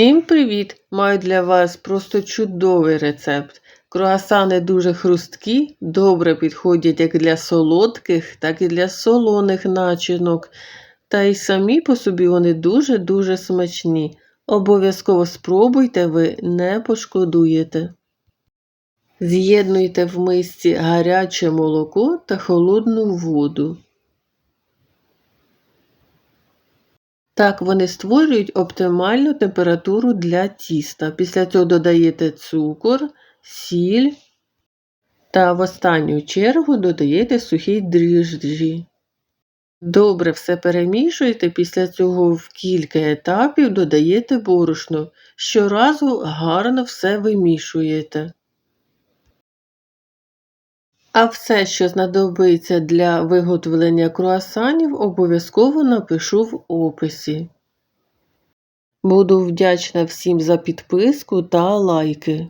Всім привіт! Маю для вас просто чудовий рецепт. Круасани дуже хрусткі, добре підходять як для солодких, так і для солоних начинок. Та й самі по собі вони дуже-дуже смачні. Обов'язково спробуйте, ви не пошкодуєте. З'єднуйте в мисці гаряче молоко та холодну воду. Так вони створюють оптимальну температуру для тіста. Після цього додаєте цукор, сіль та в останню чергу додаєте сухі дріжджі. Добре все перемішуєте, після цього в кілька етапів додаєте борошно. Щоразу гарно все вимішуєте. А все, що знадобиться для виготовлення круасанів, обов'язково напишу в описі. Буду вдячна всім за підписку та лайки.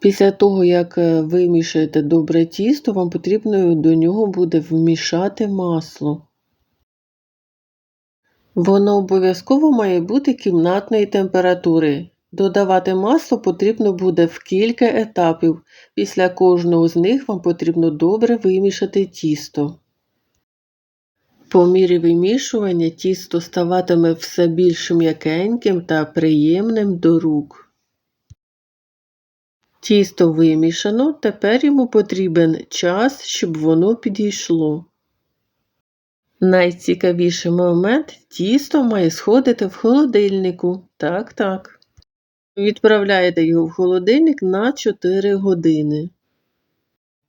Після того, як е, вимішаєте добре тісто, вам потрібно до нього буде вмішати масло. Воно обов'язково має бути кімнатної температури. Додавати масло потрібно буде в кілька етапів. Після кожного з них вам потрібно добре вимішати тісто. По мірі вимішування тісто ставатиме все більш м'якеньким та приємним до рук. Тісто вимішано, тепер йому потрібен час, щоб воно підійшло. Найцікавіший момент тісто має сходити в холодильнику. Так, так. Відправляєте його в холодильник на 4 години.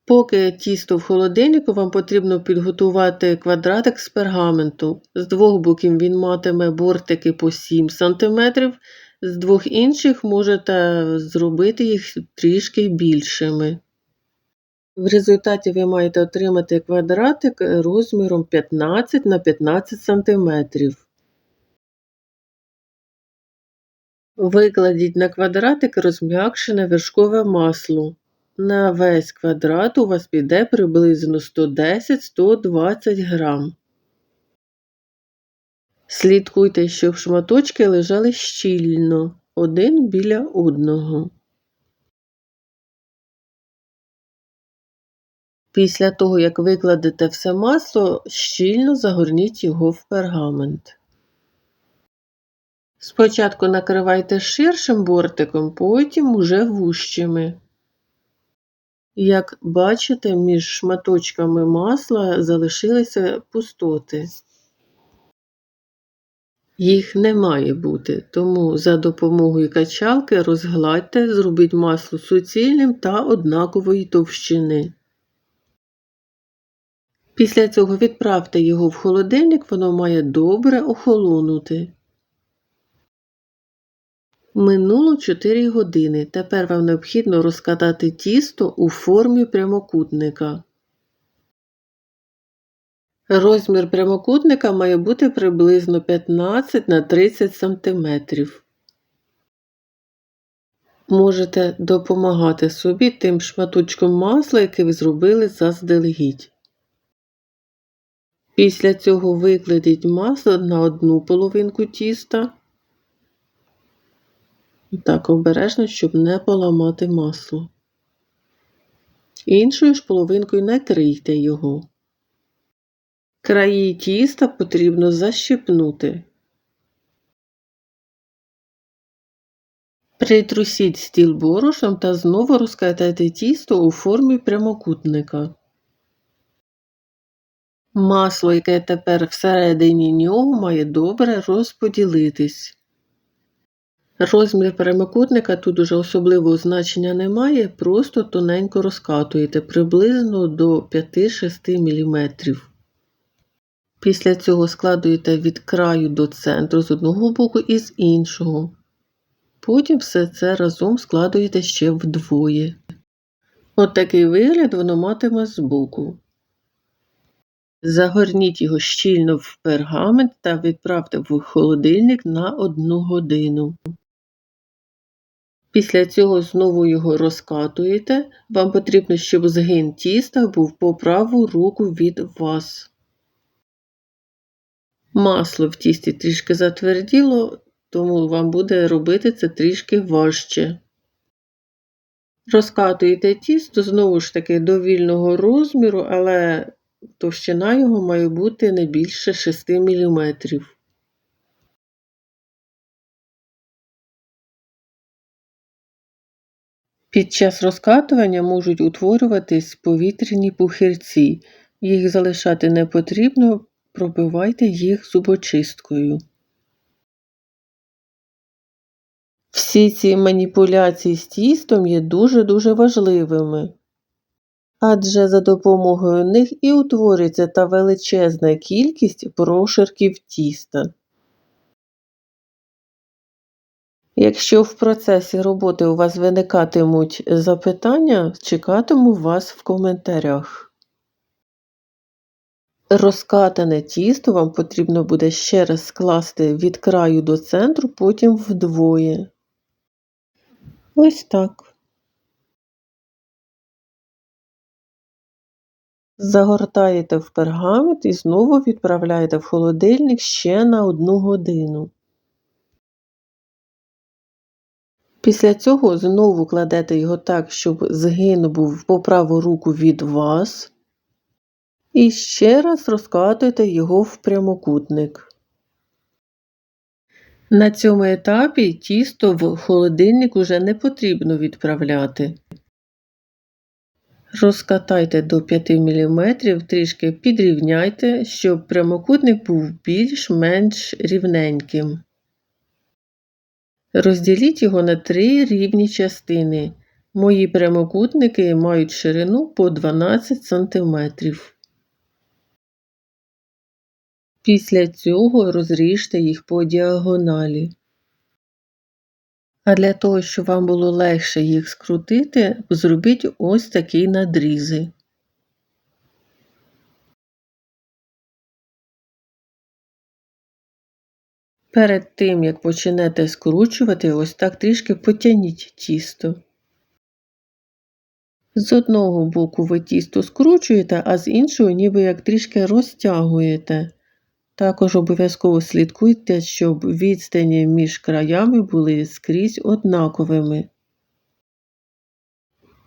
Поки тісто в холодильнику, вам потрібно підготувати квадратик з пергаменту. З двох боків він матиме бортики по 7 см, з двох інших можете зробити їх трішки більшими. В результаті ви маєте отримати квадратик розміром 15 на 15 см. Викладіть на квадратик розм'якшене вершкове масло. На весь квадрат у вас піде приблизно 110-120 грам. Слідкуйте, щоб шматочки лежали щільно, один біля одного. Після того, як викладете все масло, щільно загорніть його в пергамент. Спочатку накривайте ширшим бортиком, потім уже вущими. Як бачите, між шматочками масла залишилися пустоти. Їх не має бути, тому за допомогою качалки розгладьте, зробіть масло суцільним та однакової товщини. Після цього відправте його в холодильник, воно має добре охолонути. Минуло 4 години. Тепер вам необхідно розкатати тісто у формі прямокутника. Розмір прямокутника має бути приблизно 15 на 30 см. Можете допомагати собі тим шматочком масла, який ви зробили заздалегідь. Після цього викладіть масло на одну половинку тіста. Так, обережно, щоб не поламати масло. Іншою ж половинкою накрийте його. Краї тіста потрібно защипнути. Притрусіть стіл борошном та знову розкатайте тісто у формі прямокутника. Масло, яке тепер всередині нього, має добре розподілитись. Розмір прямокутника тут уже особливого значення немає, просто тоненько розкатуєте приблизно до 5-6 мм. Після цього складуєте від краю до центру з одного боку і з іншого. Потім все це разом складуєте ще вдвоє. От такий вигляд воно матиме збоку. Загорніть його щільно в пергамент та відправте в холодильник на 1 годину. Після цього знову його розкатуєте. Вам потрібно, щоб згин тіста був по праву руку від вас. Масло в тісті трішки затверділо, тому вам буде робити це трішки важче. Розкатуєте тісто знову ж таки до вільного розміру, але товщина його має бути не більше 6 мм. Під час розкатування можуть утворюватись повітряні пухирці. Їх залишати не потрібно, пробивайте їх зубочисткою. Всі ці маніпуляції з тістом є дуже-дуже важливими, адже за допомогою них і утворюється та величезна кількість прошарків тіста. Якщо в процесі роботи у вас виникатимуть запитання, чекатиму вас в коментарях. Розкатане тісто вам потрібно буде ще раз скласти від краю до центру, потім вдвоє. Ось так. Загортаєте в пергамент і знову відправляєте в холодильник ще на одну годину. Після цього знову кладете його так, щоб згин був по праву руку від вас. І ще раз розкатуєте його в прямокутник. На цьому етапі тісто в холодильник уже не потрібно відправляти. Розкатайте до 5 мм, трішки підрівняйте, щоб прямокутник був більш-менш рівненьким. Розділіть його на три рівні частини. Мої прямокутники мають ширину по 12 см. Після цього розріжте їх по діагоналі. А для того, щоб вам було легше їх скрутити, зробіть ось такі надрізи. Перед тим, як почнете скручувати, ось так трішки потягніть тісто. З одного боку ви тісто скручуєте, а з іншого ніби як трішки розтягуєте. Також обов'язково слідкуйте, щоб відстані між краями були скрізь однаковими.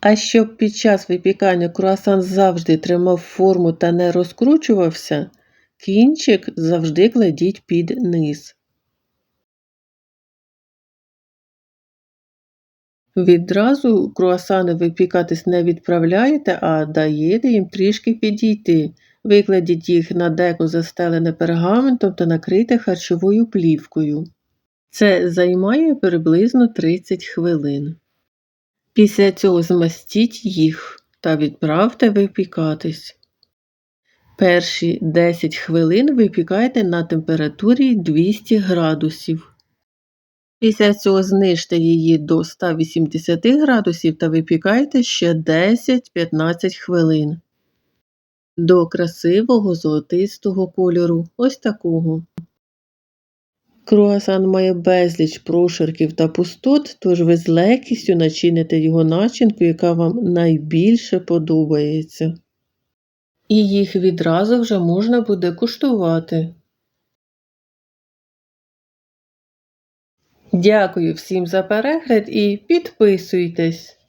А щоб під час випікання круасан завжди тримав форму та не розкручувався, кінчик завжди кладіть під низ. Відразу круасани випікатись не відправляєте, а даєте їм трішки підійти. Викладіть їх на деко застелене пергаментом та накрийте харчовою плівкою. Це займає приблизно 30 хвилин. Після цього змастіть їх та відправте випікатись. Перші 10 хвилин випікайте на температурі 200 градусів. Після цього знижте її до 180 градусів та випікайте ще 10-15 хвилин. До красивого золотистого кольору, ось такого. Круасан має безліч прошарків та пустот, тож ви з легкістю начините його начинку, яка вам найбільше подобається. І їх відразу вже можна буде куштувати. Дякую всім за перегляд і підписуйтесь!